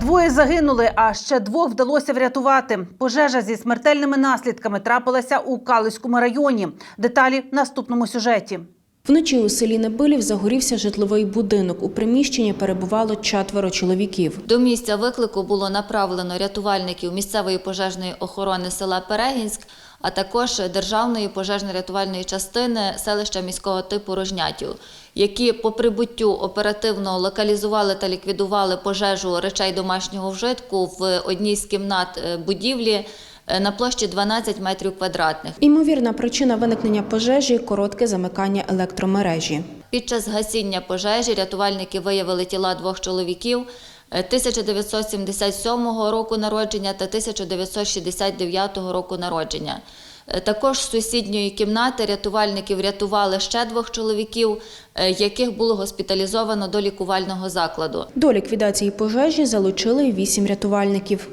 Двоє загинули, а ще двох вдалося врятувати. Пожежа зі смертельними наслідками трапилася у Калиському районі. Деталі в наступному сюжеті. Вночі у селі Небилів загорівся житловий будинок. У приміщенні перебувало четверо чоловіків. До місця виклику було направлено рятувальників місцевої пожежної охорони села Перегінськ, а також Державної пожежно-рятувальної частини селища міського типу Рожнятів, які по прибуттю оперативно локалізували та ліквідували пожежу речей домашнього вжитку в одній з кімнат е, будівлі на площі 12 метрів квадратних. Імовірна причина виникнення пожежі коротке замикання електромережі. Під час гасіння пожежі рятувальники виявили тіла двох чоловіків е, 1977 року народження та 1969 року народження. Е, Також з сусідньої кімнати рятувальники врятували ще двох чоловіків, е, яких було госпіталізовано до лікувального закладу. До ліквідації пожежі залучили вісім рятувальників.